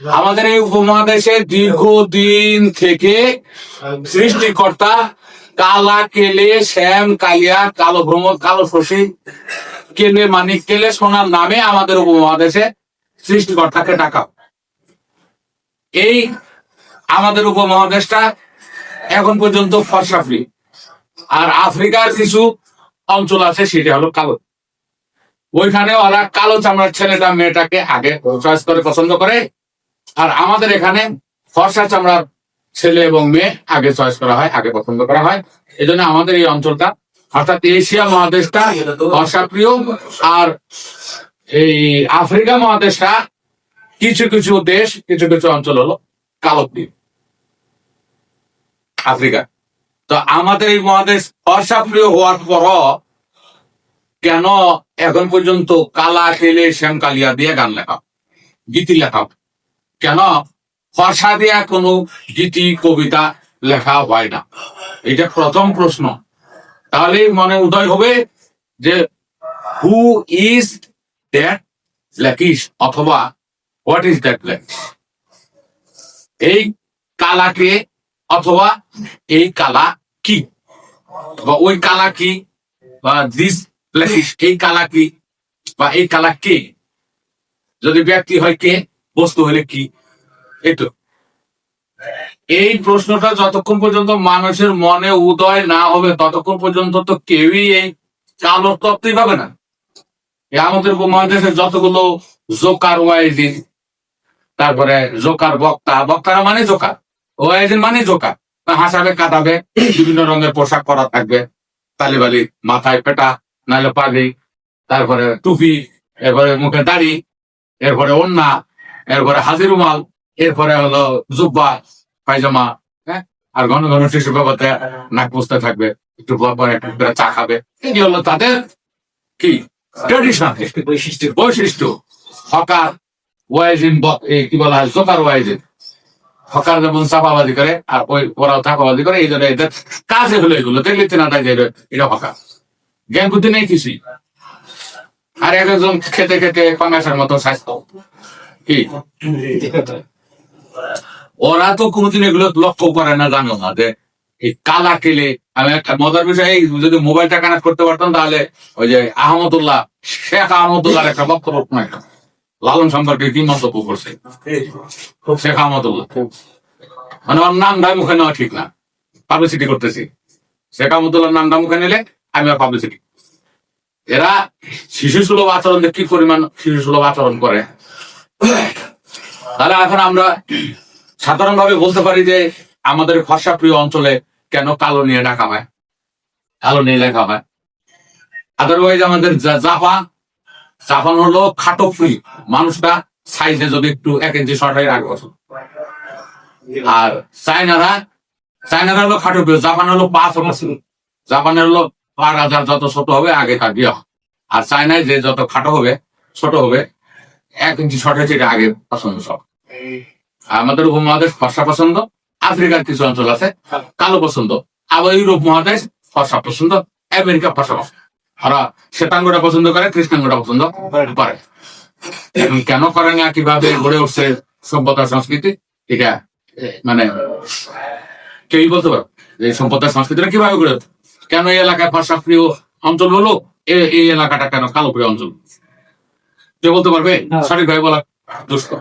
আমাদের এই উপমহাদেশে দীর্ঘদিন থেকে সৃষ্টিকর্তা কালা, কেলে, শ্যাম, কালিয়া, কালো ভ্রমণ কালো শশী, কেলে মানিক কেলে সোনার নামে আমাদের উপমহাদেশে সৃষ্টিকর্তাকে ডাকা এই আমাদের উপমহাদেশটা এখন পর্যন্ত ফর্সা ফ্রি আর আফ্রিকার কিছু অঞ্চল আছে, সেটা হলো কালো। ওইখানে ওরা কালো চামড়ার ছেলেটা, মেয়েটাকে আগে চয়েস করে, পছন্দ করে। আর আমাদের এখানে ফর্সা চামড়ার ছেলে এবং মেয়ে আগে চয়েস করা হয়, আগে পছন্দ করা হয়। এই জন্য আমাদের এই অঞ্চলটা, অর্থাৎ এশিয়া মহাদেশটা ফর্সা প্রিয়। আর এই আফ্রিকা মহাদেশটা কিছু কিছু দেশ, কিছু কিছু অঞ্চল হলো কালো প্রিয়। আফ্রিকা। তো আমাদের এই মহাদেশ ফর্সা প্রিয় হওয়ার পরও কেন এখন পর্যন্ত কালা খেলে শ্যাম কালিয়া দিয়ে গান লেখা গীতি লেখা কেন? ফর্সা দিয়া কোনো গীতি, কবিতা লেখা হয় না। এটা প্রথম প্রশ্ন। তাহলে মনে উদয় হবে যে হু ইজ দ্যাট ল্যাকিস অথবা হোয়াট ইজ দ্যাট ল্যাকিস এই কালাকে অথবা এই কালা কি? বা ওই কালা কি? বা দিস ল্যাকিস এই কালা কি? বা এই কালা কে? যদি ব্যক্তি হয় কে? বস্তু হলে কি? এতো এই প্রশ্নটা যতক্ষণ পর্যন্ত মানুষের মনে উদয় না হবে, ততক্ষণ পর্যন্ত তো কেউই এই কালো তত্ত্বই পাবে না। আমাদের উপমহাদেশে যতগুলো জোকার ওয়াইজিন তারপরে জোকার বক্তা, বক্তারা মানে জোকার ওয়াইজিন মানে জোকার। হাসাবে কাটাবে বিভিন্ন রঙের পোশাক পরা থাকবে তালিবালি মাথায় পেটা, নাহলে পাগড়ি, তারপরে টুপি, এরপরে মুখে দাড়ি, এরপরে ওন্না এরপরে হাজির রুমাল এরপরে হলো জুব্বা পায়জামা হ্যাঁ? আর ঘন ঘন শিশু বাবাতে নাক পুষতে থাকবে একটু চা খাবে। এগুলো হলো তাদের কি? ট্রেডিশন বৈশিষ্ট্য। বৈশিষ্ট্য। হকার ওয়াইজিন কি বলা হয়? জোকার ওয়াইজিন। হকার যেমন চাপাবাজি করে আর ওই ওরাও চাপাবাজি করে এই জন্য এদের কাজে হলো এগুলো। দেখলে চেনা যায় এটা- হকার। জ্ঞান বুদ্ধি নেই কিছুই। আর এক একজন খেতে খেতে পাঙ্গাসের মতো স্বাস্থ্য। ওরা তো কোনোদিন এগুলো লক্ষ্য করে না, জানো না যে এই কালা কেলে। আমি একটা মজার বিষয় যদি মোবাইলটা কানেক্ট করতে পারতাম তাহলে ওই যে আহমদুল্লাহ, শেখ আহমদুল্লাহর একটা বক্তব্য শোনাইতাম লালন সম্পর্কে কি মন্তব্য করছে? শেখ আহমদুল্লাহ। মানে ওর নামটা মুখে নেওয়া ঠিক না। পাবলিসিটি করতেছি। শেখ আহমদুল্লাহর নামটা মুখে নিলে আমি পাবলিসিটি এরা শিশু সুলভ আচরণ কি পরিমাণ শিশু সুলভ আচরণ করে? তাহলে এখন আমরা সাধারণভাবে বলতে পারি যে আমাদের ফর্সা প্রিয় অঞ্চলে কেন কালো নিয়ে ডাকা হয় কালো নিয়ে লেখা হয় আদারওয়াইজ আমাদের জা- জাপান জাপান হলো খাটো ফ্রি মানুষটা সাইজে যদি একটু এক ইঞ্চি শর্ট রাখব আর চাইনারা চাইনারা হলো খাটো প্রিয় জাপান হলো পাঁচ জাপানের হলো পার হাজার যত ছোট হবে, আগে তার বিয়ে আর চায়নায় যে যত খাটো হবে, ছোট হবে এক ইঞ্চি শর্ট হয়েছে এটা আগে পছন্দ সব। আমাদের উপমহাদেশ ফর্সা পছন্দ আফ্রিকার কিছু অঞ্চল আছে কালো পছন্দ। আবার ইউরোপ মহাদেশ ফর্সা পছন্দ আমেরিকা ফর্সা পছন্দ। ওরা শ্বেতাঙ্গটা পছন্দ করে কৃষ্ণাঙ্গটা পছন্দ করে। কেন করে না কীভাবে গড়ে উঠছে সভ্যতা সংস্কৃতি? এটা মানে কেউই বলতে পারো যে সভ্যতা সংস্কৃতিটা কীভাবে গড়ে? কেন এই এলাকায় ফর্সা প্রিয় অঞ্চল হলো? এই এলাকাটা কেন কালো প্রিয় অঞ্চল? কেউ বলতে পারবে? না। সঠিকভাবে বলা দুষ্ক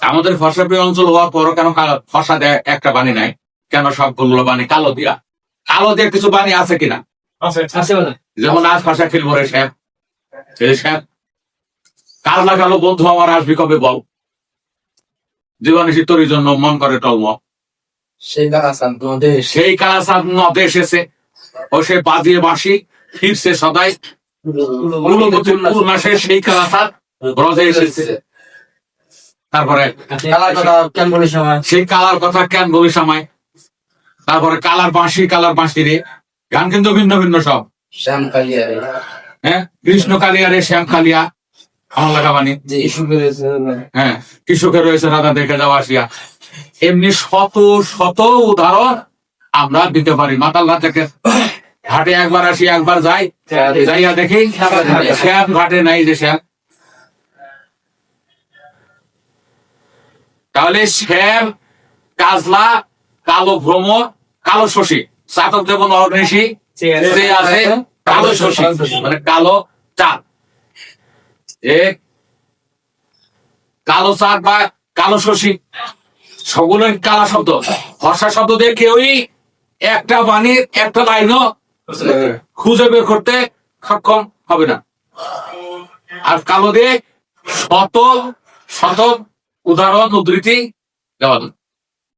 আমাদের ফর্সা প্রিয় অঞ্চল হওয়ার পরও কেন কালো- ফর্সা দেয় একটা বাণী নাই? কেন সবগুলো বাণী কালো দিয়া? কালো দিয়ে কিছু বাণী আছে কিনা? যেমন আজ ভাষা খেলব রে স্যার এই স্যার কাল বন্ধু আমার আসবি কবে বল? জীবনী তোর জন্য মন করে টলম সেই গাছান তোমাদের সেই কালাসাদ নদে এসেছে। ও সে বাজিয়ে বাসি ফিরছে সদাই। মাসে সেই কালাসাদ ব্রজে এসেছে। তারপরে সেই কালার কথা কেন বলি সময়? তারপরে কালার বাঁশি কালার বাঁশি রে। গান কিন্তু ভিন্ন ভিন্ন সব। শ্যাম কালিয়া হ্যাঁ? কৃষ্ণ কালিয়া রে শ্যাম কালিয়া। আমার লাগা বাণী। যে ইস্যু করেছে হ্যাঁ। কৃষকের রয়েছে রাধা দেখে যাওয়া আসিয়া। এমনি শত শত উদাহরণ আমরা দিতে পারি। মাতাল থেকে ঘাটে একবার আসি একবার যাই। যাইয়া দেখি। শ্যাম ঘাটে নাই যে শ্যাম। তাহলে শ্যাম কাজলা কালো ভ্রমর কালো শশী। চাতক দেব নরনেশী যে আছে কালো শশী। মানে কালো চাঁদ। কালো চাঁদ বা কালো শশী। সবগুলো কালা শব্দ। হর্ষা শব্দ দিয়ে কেউই একটা বাণীর একটা লাইনও খুঁজে বের করতে সক্ষম হবে না। আর কালো দিয়ে শত শত উদাহরণ উদ্ধৃতি দেওয়া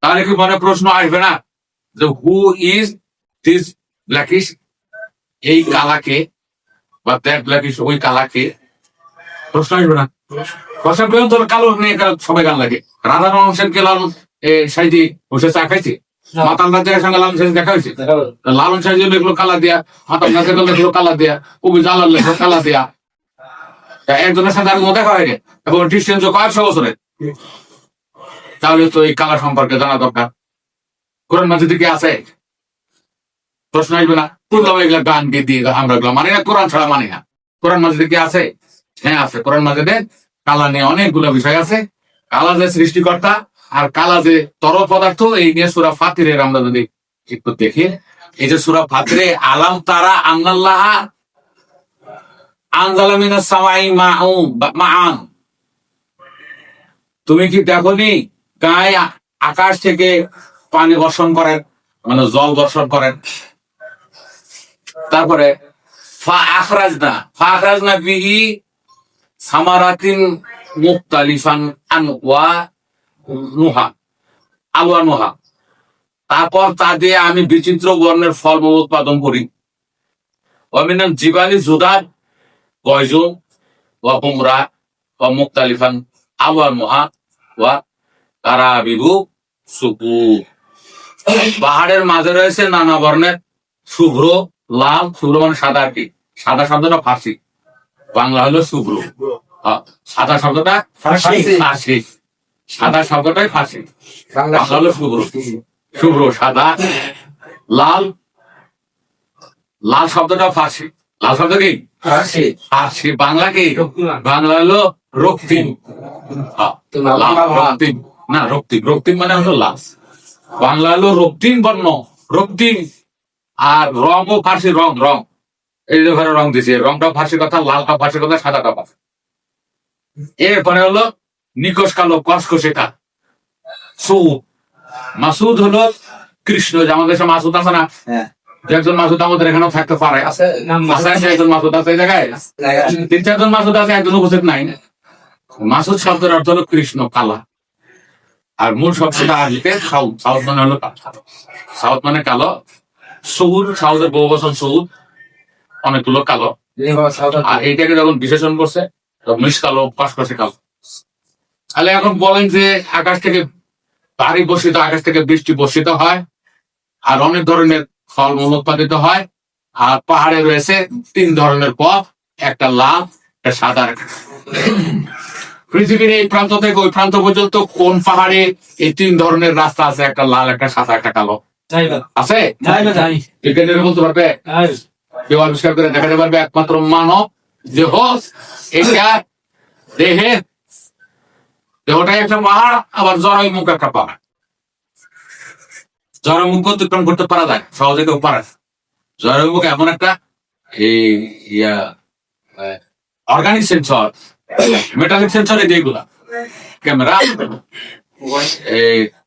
তাহলে কি মনে প্রশ্ন আসবে না? যে হু ইজ দিস ব্ল্যাকিশ এই কালাকে বা দ্যাট ব্ল্যাকিশ ওই কালাকে প্রশ্ন আসবে না। প্রশ্ন পেলেন তোর কালো নিয়ে সবাই গান লাগে। রাধা রমন সেনকে লাল সাইদি বসে চা খাইছে? মাতাল রাজার সঙ্গে লাল সেন দেখা হয়েছে? লালন সাহেব লিখলো কালা দিয়া মাতাল নাচের লিখলো কালা দিয়া কবি জালাল লিখলো কালা দিয়া। একজনের সাথে আর দেখা হয়নি? এবং ডিস্টেন্স কয়েকশো বছরের তাহলে তো এই কালা সম্পর্কে জানা দরকার। কোরআন কি আছে? প্রশ্ন আসবে না। তুললাম এগুলা গান দিয়ে দিয়ে আমরা এগুলো মানি না? কোরআন ছাড়া মানি না। কোরআন মাঝে কি আছে? হ্যাঁ আছে। কোরআন মাঝে কালা নিয়ে অনেকগুলো বিষয় আছে। কালা যে সৃষ্টিকর্তা আর কালা যে তরল পদার্থ, এই নিয়ে সুরা ফাতিরের আমরা যদি একটু দেখি, এই যে সুরা ফাতিরে আলাম তারা আন্নাল্লাহ আনজালামিনা সামাই মান তুমি কি দেখনি? গায়ে আকাশ থেকে পানি বর্ষণ করেন মানে জল বর্ষণ করেন। তারপরে, ফা আখরাজনা ফা আখরাজনা বিহি সামারাতিন মুক্তালিফান আন ওয়া নুহা আলুয়া নুহা। তারপর তা দিয়ে আমি বিচিত্র বর্ণের ফল উৎপাদন করি। অমিনান জিবালি জুদার গয়জুম ওয়া হুমরা ওয়া মুক্তালিফান আলুয়া নুহা ওয়া কারাবিবু সুকু পাহাড়ের মাঝে রয়েছে নানা বর্ণের শুভ্র লাল শুভ্র মানে সাদা আর কি। সাদা শব্দটা ফার্সি। বাংলা হলো শুভ্র। হ্যাঁ, সাদা শব্দটা। ফার্সি। সাদা শব্দটাই ফাঁসি বাংলা হলো শুভ্র। শুভ্র। সাদা লাল লাল শব্দটা ফাঁসি লাল শব্দ কি? ফার্সি। বাংলা কি? বাংলা হলো রক্তিম। রক্তিম। না রক্তিম। রক্তিম মানে হলো লাল। বাংলা হলো রক্তিম বর্ণ। রক্তিম আর রং ও ফার্সি রং রং। এই যে ঘরে রং দিছে। রংটা ফার্সি কথা লালটা ফার্সি কথা সাদাটা ফার্সি। এরপরে হলো নিকশ কালো কসকসে কা সৌদ মাসুদ হলো কৃষ্ণ যে আমাদের দেশে মাসুদ আছে না? হ্যাঁ। একজন মাসুদ আমাদের এখানেও থাকতে পারে। আছে একজন মাসুদ আছে এই জায়গায়? তিন চারজন মাসুদ আছে একজন উপস্থিত নাই। মাসুদ শব্দের অর্থ হলো কৃষ্ণ কালা। আর মূল শব্দটা আরবিতে সাউথ সাউথ মানে হলো সাউথ মানে কালো। সৌদ সাউথের বহু বছর সৌদ অনেকগুলো কালো। আর এইটাকে যখন বিশেষণ করছে তখন মিস কালো কসকসে কালো। তাহলে এখন বলেন যে আকাশ থেকে ভারী বর্ষিত আকাশ থেকে বৃষ্টি বর্ষিত হয় আর অনেক ধরনের ফলমূল উৎপাদিত হয় আর পাহাড়ে রয়েছে তিন ধরনের পথ একটা লাল একটা সাদা পৃথিবীর এই প্রান্ত থেকে ওই প্রান্ত পর্যন্ত কোন পাহাড়ে এই তিন ধরনের রাস্তা আছে? একটা লাল একটা সাদা একটা কালো। আছে? বিজ্ঞানীরা বলতে পারবে? কেউ আবিষ্কার করে দেখাতে পারবে একমাত্র মানব দেহ এটা দেহে দেহটাই একটা পাহাড় আবার জরাই মুখ একটা পাহাড়। জরাই মুখ অতিক্রম করতে পারা যায়, সহজে কেউ পারে জরাই মুখ এমন একটা, এই ইয়া অর্গানিক সেন্সর মেটালিক সেন্সর এই যেগুলা। ক্যামেরা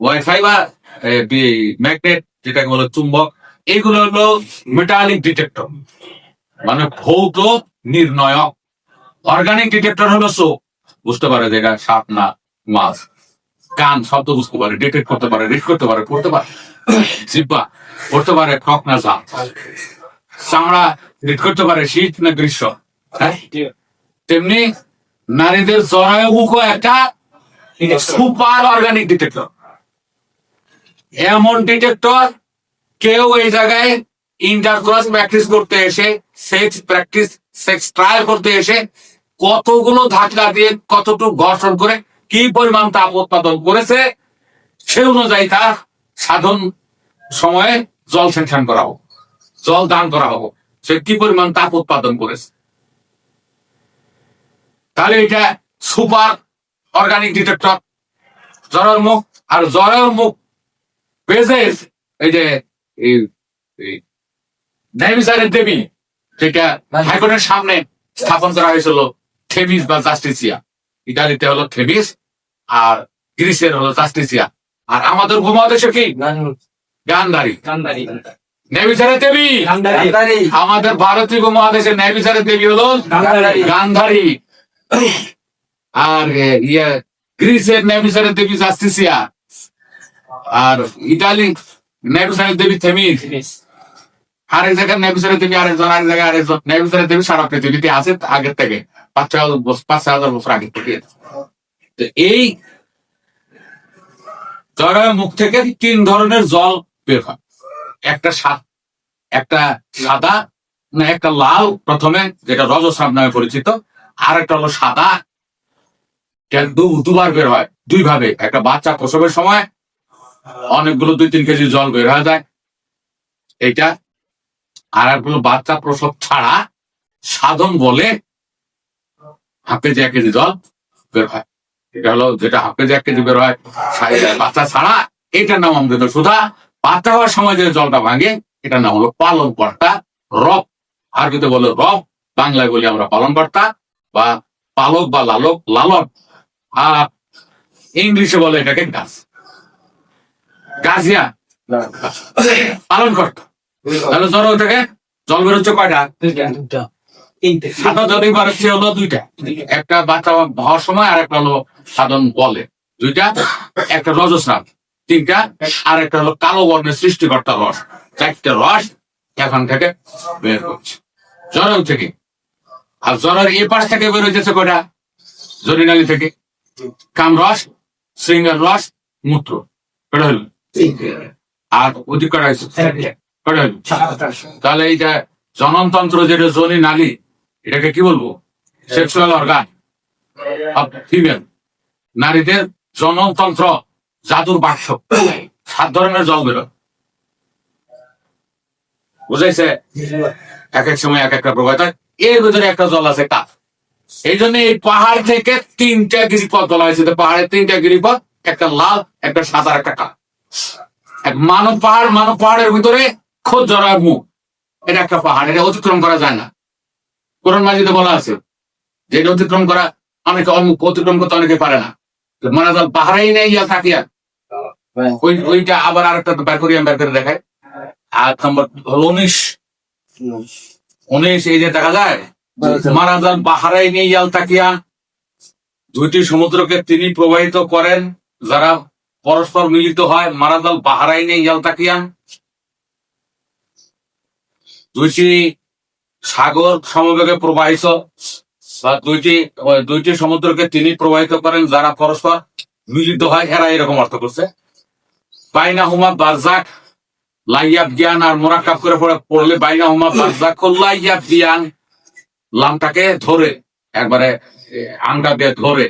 ওয়াইফাই বা ম্যাগনেট যেটাকে বলে চুম্বক এইগুলো হলো মেটালিক ডিটেক্টর মানে ভৌত নির্ণয়ক। অর্গানিক ডিটেক্টর হলো চোখ বুঝতে পারে যে এটা সাপ না। মাছ। কান, শব্দ বুঝতে পারে ডিটেক্ট করতে পারে রিড করতে পারে, পড়তে পারে। পড়তে পারে না চামড়া রিড করতে পারে, শীত না গ্রীষ্ম। হ্যাঁ? তেমনি নারীদের একটা সুপার অর্গানিক ডিটেক্টর এমন ডিটেক্টর কেউ এই জায়গায় ইন্টারক্রস প্র্যাকটিস করতে এসে সেক্স প্র্যাকটিস সেক্স ট্রায়াল করতে এসে, কতগুলো ধাক্কা দিয়ে কতটুকু ঘর্ষণ করে কি পরিমাণ তাপ উৎপাদন করেছে সে অনুযায়ী তা সাধন সময়ে জল সেকশন করা হোক জল দান করা হোক। সে কি পরিমাণ তাপ উৎপাদন করেছে? তাহলে এটা সুপার অর্গানিক ডিটেক্টর জরার মুখ আর জরার মুখ পেজে এই যে ন্যায়বিচারের দেবী যেটা হাইকোর্টের সামনে স্থাপন করা হয়েছিল থেবিস বা জাস্টিসিয়া। ইটালিতে হলো থেবিস আর গ্রিসের হলো জাস্টিসিয়া। আর আমাদের উপমহাদেশে কি? গান্ধারী। কান্দারি ন্যায়বিচারের দেবী? আমাদের ভারতীয় উপমহাদেশের ন্যায়বিচারের দেবী হলো গান্ধারী। আর ইয়ে গ্রিসের ন্যায়বিচারের দেবী জাস্টিসিয়া। আর ইটালি ন্যায়বিচারের দেবী থেমিস। আরেক জায়গায় ন্যায়বিচারের দেবী আরেকজন আরেক জায়গায় আরেকজন। ন্যায়বিচারের দেবী সারা পৃথিবীতে আছে আগের থেকে। পাঁচ হাজার পাঁচ হাজার বছর আগে থেকে তো এই জরায়ুর মুখ থেকে তিন ধরনের জল বের হয়। একটা সাত একটা সাদা না, একটা লাল প্রথমে, যেটা রজস্রাব নামে পরিচিত। আর একটা হলো সাদা। দুবার বের হয় দুই ভাবে একটা বাচ্চা প্রসবের সময় অনেকগুলো দুই তিন কেজি জল বের হয়ে যায়। এটা আর একগুলো বাচ্চা প্রসব ছাড়া সাধন বলে হাফ কেজি এক কেজি জল বের হয়। এটা হলো যেটা হাফ কেজি এক কেজি বের হয় বাচ্চা ছাড়া এটার নাম আমাদের সুধা। বাচ্চা হওয়ার সময় যে জলটা ভাঙে এটার নাম হলো পালন কর্তা রব। আরবিতে বলে রব বাংলায় বলি আমরা পালন কর্তা বা পালক বা লালক লালন। আর ইংলিশে বলে এটাকে গাছ। গাছিয়া। পালন কর্তা। তাহলে ধরো ওটাকে জল বেরোচ্ছে কয়টা? সাদা হলো দুইটা। একটা বাচ্চা হওয়ার সময় আর একটা হলো সাধন বলে। দুইটা একটা রজস্রাব তিনটা আর একটা হলো কালো বর্ণের সৃষ্টিকর্তা রস। চারটে রস এখান থেকে বের করছে। জ্বরের থেকে। আর জ্বরের এ পাশ থেকে বের হইতেছে কয়টা? জরিনালি থেকে। কামরস শৃঙ্গার রস মূত্র। কটা হলো আর অধিক করা হয়েছে কটা হলো তাহলে এইটা জননতন্ত্র যেটা জনি নালী এটাকে কি বলব? সেক্সুয়াল অর্গান ফিমেল নারীদের জনতন্ত্র জাদুর বাক্স। সাত ধরনের জল বেরোয় বুঝাইছে এক এক সময় এক একটা প্রবাহ এর ভিতরে একটা জল আছে কাপ এই জন্য এই পাহাড় থেকে তিনটা গিরিপথ বলা হয়েছে। পাহাড়ের তিনটা গিরিপথ একটা লাল একটা সাদা একটা কাপ এক মানব পাহাড় মানব পাহাড়ের ভিতরে খোঁজ জড়ার মুখ এটা একটা পাহাড় এটা অতিক্রম করা যায় না। কোরআন মাজিদে বলা আছে যে এটা অতিক্রম করা অনেকে অমুক অতিক্রম করতে অনেকে পারে না। তো মানাজাল পাহাড়েই নেই ইয়া থাকিয়া ওই ওইটা আবার আরেকটা বের করি বের করে দেখাই। আর নম্বর হলো উনিশ। উনিশ। এই যে দেখা যায় মারাজাল বাহারাই নিয়ে ইয়াল তাকিয়া। দুইটি সমুদ্রকে তিনি প্রবাহিত করেন যারা পরস্পর মিলিত হয় মারাজাল বাহারাই নিয়ে ইয়াল তাকিয়া। দুইটি সাগর সমবেগে প্রবাহিত বা দুইটি দুইটি সমুদ্রকে তিনি প্রবাহিত করেন যারা পরস্পর মিলিত হয়, এরা এরকম অর্থ করছে। বাইনা হুমা লাইয়াব জ্ঞান আর মোরাকাব করে পড়ে পড়লে বাইনা হুমা বারজাক লাইয়াব জ্ঞান লামটাকে ধরে, একবারে আংটা দিয়ে ধরে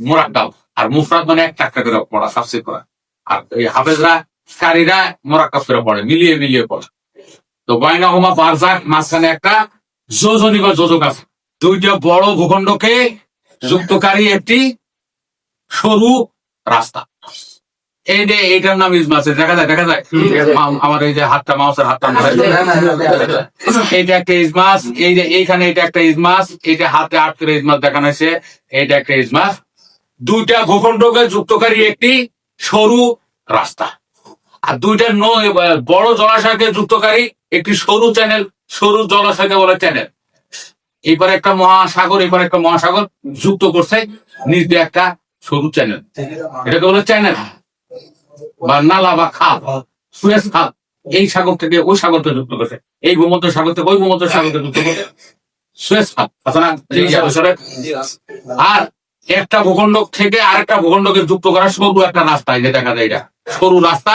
মোরাকাব আর মুফরাদ মানে একটা একটা করে পড়া সাবসিড করা আর এই হাফেজরা, কারীরা মোরাকাব করে পড়ে, মিলিয়ে মিলিয়ে পড়ে। তো বাইনা হুমা বারজাক মাঝখানে একটা যোজনী বা যোজক আছে। দুইটা বড় ভূখণ্ডকে যুক্তকারী একটি সরু রাস্তা। এই যে এইটার নাম ইজমাস দেখা যায় দেখা যায়? আমার এই যে হাতটা মাউসের হাতটা এইটা একটা ইজমাস এই যে এইখানে এটা একটা ইজমাস এইটা হাতে আট করে ইজমাস দেখানো হয়েছে এইটা একটা ইজমাস দুইটা ভূখণ্ডকে যুক্তকারী একটি সরু রাস্তা। আর দুইটা বড় জলাশয়কে যুক্তকারী, একটি সরু চ্যানেল সরু জলাশয়কে বলে চ্যানেল এবার একটা মহাসাগর, এবার একটা মহাসাগর যুক্ত করছে, নিজ দিয়ে একটা সরু চ্যানেল এটাকে বলে চ্যানেল বা নালা বা খাল, সুয়েজ খাল, এই সাগর থেকে ওই সাগরকে যুক্ত করছে। এই ভূমধ্য সাগর থেকে ওই ভূমধ্য সাগরকে যুক্ত করছে। সুয়েজ খাল না আর একটা ভূখণ্ড থেকে আরেকটা ভূখণ্ডকে যুক্ত করা সরু একটা রাস্তা যে দেখা যায় এটা। সরু রাস্তা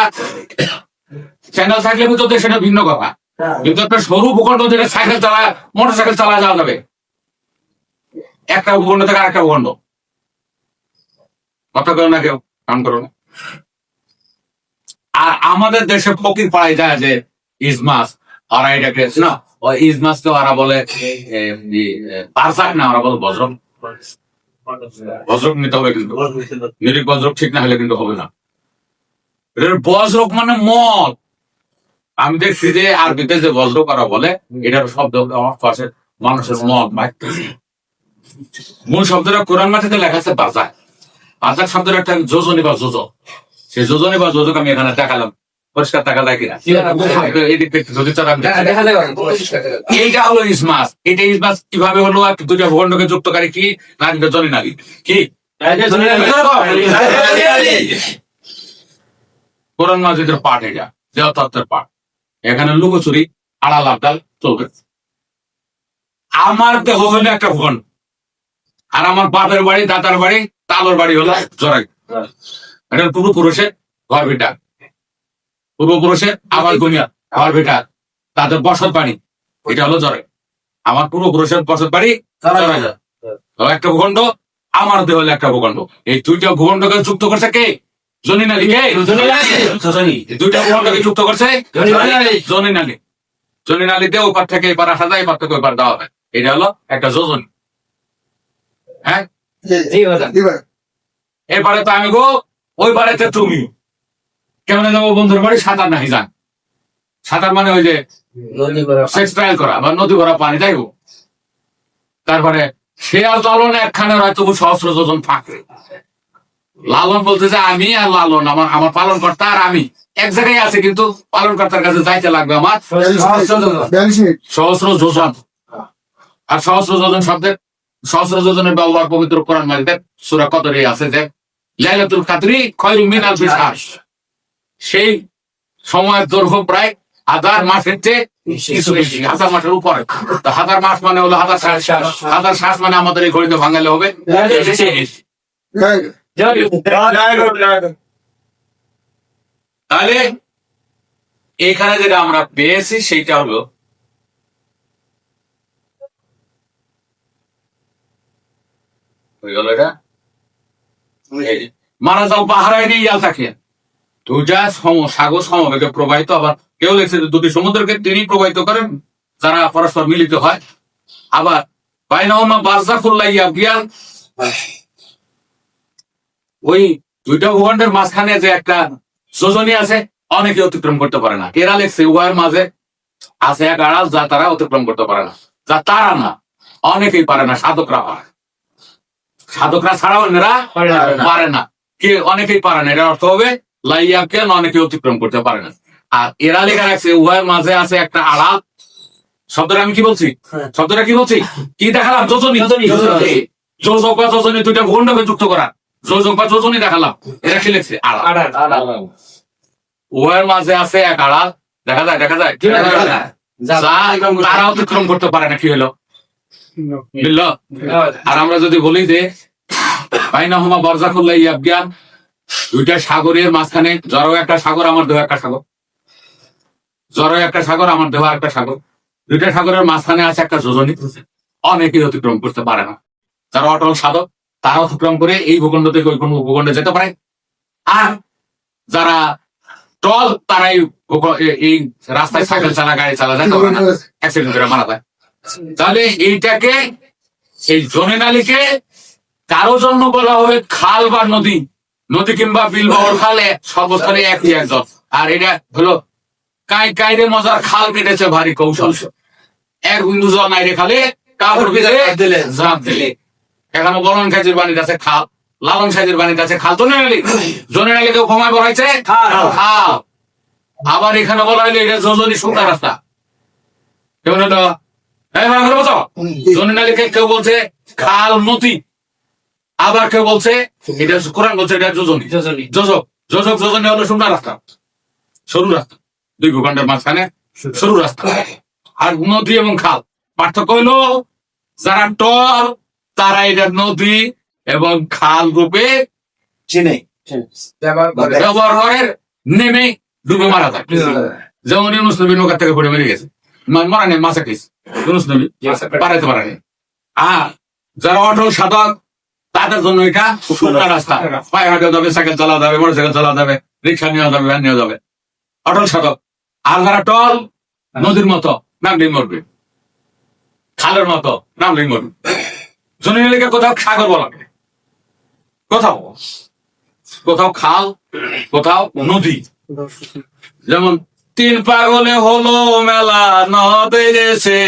চ্যানেল থাকলে ভিতরে সেটা ভিন্ন কথা। কিন্তু একটা সরু ভূখণ্ড থেকে সাইকেল চালায় মোটর সাইকেল চালা যাওয়া যাবে। একটা ভূখণ্ড থেকে আরেকটা ভূখণ্ড। কথা কেউ না কেউ কাম করো না। আর আমাদের দেশে ফকির পাড়ায় যায় যে ইজমাস ওরা এটাকে না ওই ইজমাসকে ওরা বলে বারসাক না ওরা বলে বজ্র নিতে হবে কিন্তু। নিরিক ঠিক না হলে কিন্তু হবে না। মানে আমি দেখছি যে আরবিতে যে বজ্র করা বলে, এটার শব্দ পাশে মানুষের মদ মাইতে মূল শব্দটা কোরআন মাটিতে লেখা আছে বাজার বাজার শব্দের একটা যোজনী বা যোজক। সেই যোজনী বা যোজক আমি এখানে দেখালাম। পরিষ্কার টাকা দেয় কিনা? টাকা এইটা হলো ইসমাস। এটা ইসমাস কীভাবে হলো আর দুটা ভূখণ্ডকে যুক্তকারী কি? নারীটা জনি নারী কি? কোরআন মাজিদের পাঠ এটা। দেহতত্ত্বের পাঠ। এখানে লুকোচুরি আড়াল আবদাল চলবে। আমার দেহ হলো একটা ভূখণ্ড। আর আমার বাপের বাড়ি দাদার বাড়ি তালোর বাড়ি হলো জরাই এটা পূর্বপুরুষের ঘর ভিটা পূর্বপুরুষের আবাস দুনিয়া ঘর বেটা তাদের বসত বাড়ি এটা হলো জরে আমার পূর্বপুরুষের বসত বাড়ি একটা ভূখণ্ড আমার দেহ হলো একটা ভূখণ্ড এই দুইটা ভূখণ্ডকে যুক্ত করছে কে জনি নালী কে দুইটা ভূখণ্ডকে যুক্ত করছে জনি নালী জনি নালীতে ওপার থেকে এবার আসা যায় এবার থেকে ওপার দেওয়া হয় এটা হলো একটা যোজনী হ্যাঁ এবারে তো আমি গো ওই বাড়িতে তুমি কেমন যাব বন্ধুর বাড়ি? সাঁতার নাহি যান সাঁতার মানে ওই যে নদী সেক্স ট্রায়াল করা বা নদী ভরা পানি যাই হোক তারপরে সে আর লালন একখানে হয়তো সহস্র যোজন ফাঁকরে লালন বলতে যে আমি আর লালন আমার আমার পালন কর্তা আর আমি। এক জায়গায় আছে কিন্তু পালন কর্তার কাছে যাইতে লাগবে আমার। সহস্র যোজন। আর সহস্র যোজন শব্দের সহস্র যোজনের ব্যবহার পবিত্র কোরআন মারিতে সুরা কদরে আছে যে লাইলাতুল কাদরি খয়রু মিন আলফি শাহর সেই সময়ের দৈর্ঘ্য প্রায় হাজার মাসের চেয়ে কিছু বেশি। হাজার মাসের উপরে। হাজার মাস মানে হলো হাজার শ্বাস হাজার শ্বাস মানে আমাদের এই ঘড়িতে ভাঙালে হবে। তাহলে এখানে যেটা আমরা পেয়েছি সেইটা হলো হয়ে গেল এটা? মারা যাও পাহারায় নিয়ে ইয়াল থাকে। দুটা সম সাগর সমবেগে প্রবাহিত আবার কেউ লেখছে দুটি সমুদ্রকে তিনি প্রবাহিত করেন যারা পরস্পর মিলিত হয়। আবার বাইনাহমা বারজা খুল্লাইয়া বিয়াল ওই দুইটা ভূখণ্ডের মাঝখানে যে একটা যোজনী আছে অনেকে অতিক্রম করতে পারে না। এরা লেখছে উভয়ের মাঝে আছে এক আড়াল যা তারা অতিক্রম করতে পারে না। যা তারা না অনেকেই পারে না সাধকরা পারে। সাধকরা ছাড়াও এরা পারে না। কে অনেকেই পারে না। এটার অর্থ হবে লাইয়াকে অনেকে অতিক্রম করতে পারে না। আর এরা লেখা রাখছে উভয়ের মাঝে আছে একটা আড়াল। শব্দটা আমি কি বলছি? হ্যাঁ। শব্দটা কি বলছি? কি দেখালাম? যোজনী। যোজক বা যোজনী দুইটা ভূখণ্ডকে যুক্ত করা। যোজক বা যোজনী দেখালাম। এরা কি লিখছে? আড়াল। উভয়ের মাঝে আছে এক আড়াল। দেখা যায় দেখা যায়? তারা অতিক্রম করতে পারে না কি হলো? বুঝলো আর আমরা যদি বলি যে বাইনা হুমা বরজাকুল্লাহ ইয়াবজ্ঞান দুইটা সাগরের মাঝখানে জড়ো একটা সাগর, আমার দেহ একটা সাগর। জড়ো একটা সাগর, আমার দেহ একটা সাগর। দুইটা সাগরের মাঝখানে আছে একটা যোজনী। অনেকেই অতিক্রম করতে পারে না। যারা অটল সাধক, তারা অতিক্রম করে এই ভূখণ্ড থেকে ওই ভূখণ্ডে যেতে পারে। আর যারা টল, তারা এই রাস্তায় সাইকেল চালা, গাড়ি চালা না। অ্যাক্সিডেন্ট করে মারা যায়। তাহলে এইটাকে, এই জনে নালীকে কারও জন্য বলা হবে খাল বা নদী। নদী কিংবা বিল বা খালে সর্বস্থলে একই একজন আর এটা হলো কাই কাইরে মজার খাল কেটেছে ভারী কৌশল। এক বিন্দু জল নাই রে খালে কাপড় ভিতরে দিলে। ঝাঁপ দিলে। এখানে বলন খাজির বাণীতে আছে খাল লালন সাজির বাণীতে আছে খাল। জনে নালী জনে কেউ ক্ষমায় বলাইছে? খাল। আবার এখানে বলা হইল এটা যোজনী শুকনা রাস্তা। কেমন হলো হ্যাঁ হ্যাঁ বলো। তো জনে নালীকে কেউ বলছে খাল নদী। আবার কেউ বলছে এটা কোরআন বলছে এটা যোজনী। যোজক যোজক যোজনী হলো শুকনা রাস্তা। সরু রাস্তা। দুই ভূখণ্ডের মাঝখানে সরু রাস্তা। আর নদী এবং খাল। পার্থক্য হইল যারা টল তারা এটা নদী এবং খাল রূপে চিনে। ব্যবহার করে। নেমে ডুবে মারা যায়। যেমন ইউনুস নবী নৌকা থেকে পড়ে মেরে গেছে। মারা নেই মাসা খেয়েছে ইউনুস নবী পারাইতে পারেনি আর যারা অটল সাধক তাদের জন্য এটা শুকনা রাস্তা। পায়ে হাঁটা যাবে সাইকেল চালানো যাবে মোটর সাইকেল চালানো যাবে রিক্সা নেওয়া যাবে ভ্যান নেওয়া যাবে। অটল সাধক। আর যারা টল নদীর মতো নামলেই মরবে। খালের মতো নামলেই মরবে। জনিলিকে কোথাও সাগর বলা কোথাও কোথাও খাল কোথাও নদী। যেমন তিন পাগলে হলো মেলা নদে এসে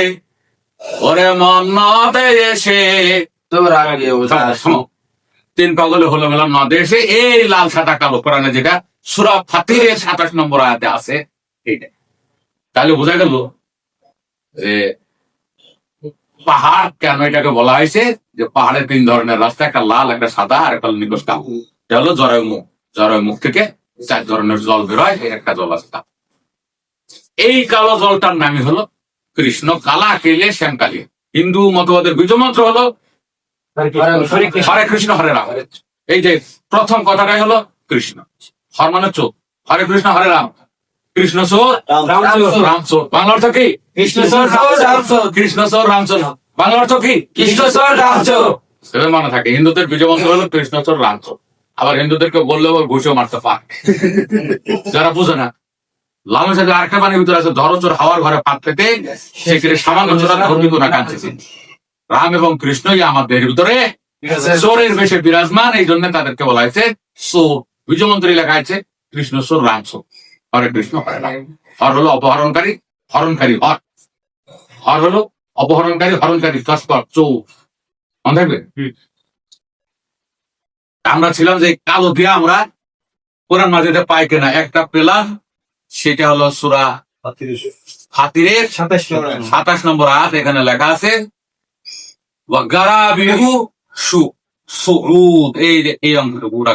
ওরে মন নদে এসে তোর আগে শোনো, তিন পাগলে হলো মেলা নদে এসে এই লাল সাদা কালো কোরআনে যেটা সুরা ফাতিরের সাতাশ নম্বর আয়াতে আছে এইটা। তাহলে বোঝা গেল যে পাহাড় কেন এটাকে বলা হয়েছে? যে পাহাড়ের তিন ধরনের রাস্তা একটা লাল একটা সাদা আর একটা নিকশ কালো। এটা হলো জরায়ু মুখ। জরায়ু মুখ থেকে চার ধরনের জল বেরোয় একটা জল আছে তা। এই কালো জলটার নামই হলো কৃষ্ণ কালা কেলে শ্যাম কালী হিন্দু মতবাদের বীজমন্ত্র হলো হরে কৃষ্ণ হরে রাম। এই যে প্রথম কথাটাই হলো কৃষ্ণ। হর মানে চোখ। হরে কৃষ্ণ হরে রাম। কৃষ্ণ চোর রাম চোর বাংলা অর্থ কি? কৃষ্ণ চোর, রাম চোর। কৃষ্ণ চোর রাম চোর বাংলা অর্থ কি? কৃষ্ণচর রামচর সেটা মনে থাকে। হিন্দুদের বীজমন্ত্র হলো কৃষ্ণ চোর রাম চোর আবার হিন্দুদেরকে বললেও ঘুষেও মারতে পারে। যারা বুঝে না লালন সাহেব আরেকটা বাণীর ভিতরে আছে ধরো চোর হাওয়ার ঘরে পাত পেতে সেখানে সামান্য চোরা ধর্মী কোনা কাঁদতেছে রাম এবং কৃষ্ণই আমাদের ভিতরে চোরের বেশে বিরাজমান এই জন্য তাদেরকে বলা হয়েছে চোর বীজমন্ত্রী লেখা আছে কৃষ্ণ চোর রাম চোর হরে কৃষ্ণ হরে রাম। হর হলো অপহরণকারী হরণকারী হর। হর হলো অপহরণকারী হরণকারী তস্কর মনে থাকবে? আমরা ছিলাম যে কালো দিয়ে আমরা কোরআন মাঝে পাই কিনা। একটা পেলাম সেটা হলো সুরা হাতিরের সাতাশ নম্বর আয়াত এখানে লেখা আছে সু সুরুদ এই এই পুরা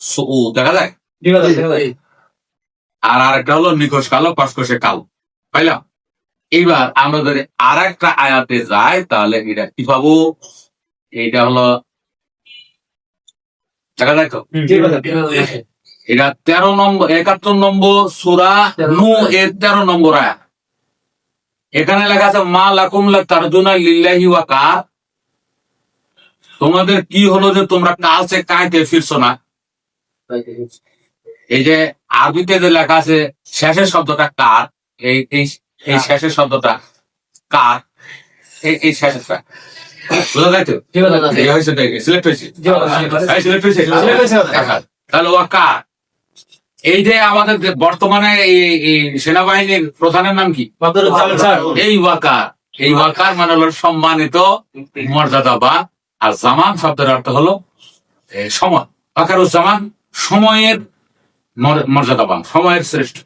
সুউদ দেখা যায় আর আরেকটা হলো নিকোষ কালো কসকসে কালো পাইলাম এইবার আমরা যদি আর একটা আয়াতে যাই তাহলে এটা কি পাবো এইটা হলো দেখা যায় তো এটা তেরো নম্বর একাত্তর নম্বর সুরা নু এর তেরো নম্বর আয়াত এখানে লেখা আছে মা লাকুমলা তারজুনা লিল্লাহি ওয়া কা। তোমাদের কি হলো যে তোমরা কালসে কাঁইতে ফিরছো না? এই যে আরবিতে যে লেখা আছে শেষের শব্দটা কার? এই এই শেষের শব্দটা কার? এই এই শেষেরটা বুঝা যায় তো? এই হয়েছে সিলেক্ট হয়েছে? সিলেক্ট হয়েছে। দেখা। তাহলে ও কার এই যে আমাদের বর্তমানে এই সেনাবাহিনীর প্রধানের নাম কি? এই ওয়াকার। এই ওয়াকার মানে হলো সম্মানিত মর্যাদা বা আর জামান শব্দের অর্থ হলো সময়। ওয়াকার জামান সময়ের মর- মর্যাদাবান সময়ের শ্রেষ্ঠ।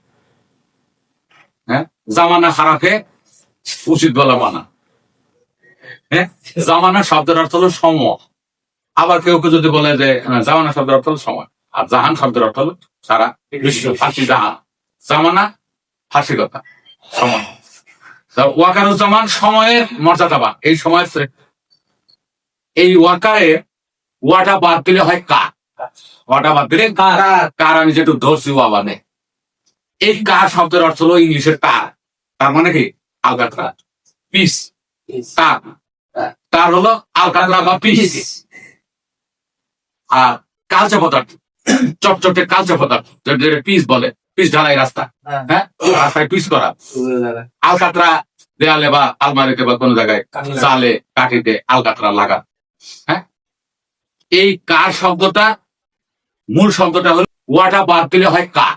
হ্যাঁ? জামানা খারাপে উচিত বলা মানা। হ্যাঁ? জামানা শব্দের অর্থ হলো সময়। আবার কেউ কেউ যদি বলে যে জামানা শব্দের অর্থ হলো সময়। আর জাহান শব্দের অর্থ হল সারা বিশ্ব ফাঁসি জাহান। জামানা ফাঁসিকতা সময়। তা ওয়াকারুজ্জামান সময়ের মর্যাদাবান এই সময়ের এই ওয়াকারে ওয়াটা বাদ দিলে হয় কার? ওয়াটা বাদ দিলে কার? আমি যেটু ধরছি ওয়াবানে এই কার শব্দের অর্থ হলো ইংলিশের তার তার মানে কি? আলকাতরা। পিস। তার তার হলো আলকাতরা বা পিস। আর কালচে পদার্থ। চটচটে কালচে পদার্থ যেটা পিস বলে পিস ঢালাই রাস্তা। হ্যাঁ। রাস্তায় পিস করা। আলকাতরা দেয়ালে বা আলমারিতে বা কোনো জায়গায় চালে কাঠিতে আলকাতরা লাগা হ্যাঁ? এই কার শব্দটা? মূল শব্দটা হলো ওয়াটা বাদ দিলে হয় কা